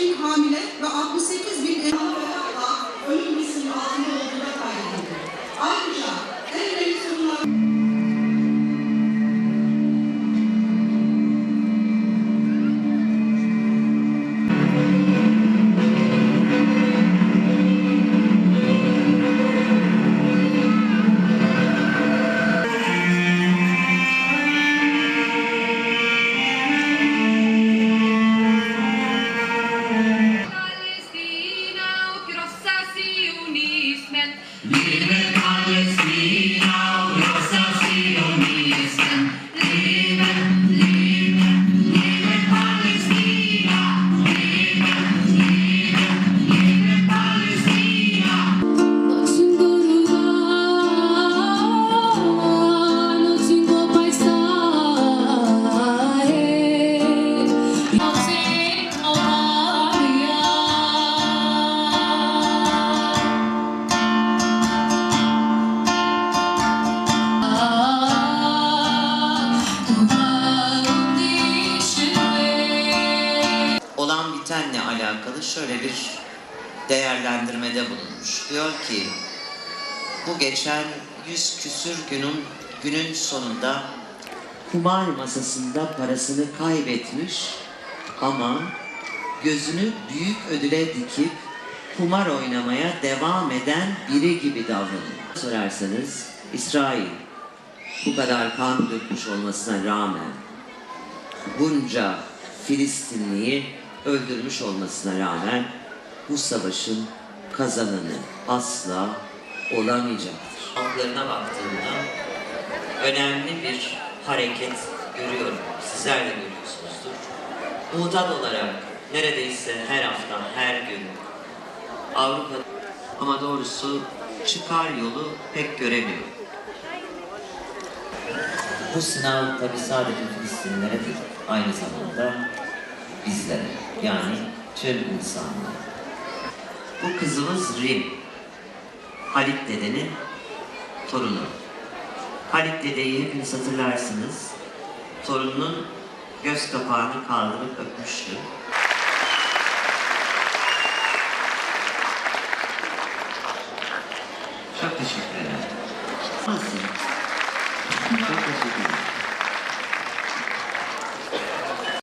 bin hamile ve 68 bin... Amen. Şöyle bir değerlendirmede bulunmuş. Diyor ki bu geçen yüz küsür günün günün sonunda kumar masasında parasını kaybetmiş ama gözünü büyük ödüle dikip kumar oynamaya devam eden biri gibi davranıyor. Sorarsanız İsrail bu kadar kan dökmüş olmasına rağmen bunca Filistinliyi öldürmüş olmasına rağmen bu savaşın kazananı asla olamayacaktır. Altlarına baktığımda önemli bir hareket görüyorum. Sizler de görüyorsunuzdur. Mutat olarak neredeyse her hafta, her gün Avrupa ama doğrusu çıkar yolu pek göremiyorum. Bu sınav tabi sadece Filistinlere değil, aynı zamanda bizlere, yani tüm insanlara. Bu kızımız Rim, Halit dedenin torunu. Halit dedeyi hepiniz hatırlarsınız. Torununun göz kapağını kaldırıp öpmüştü. Çok teşekkür ederim. Nasıl?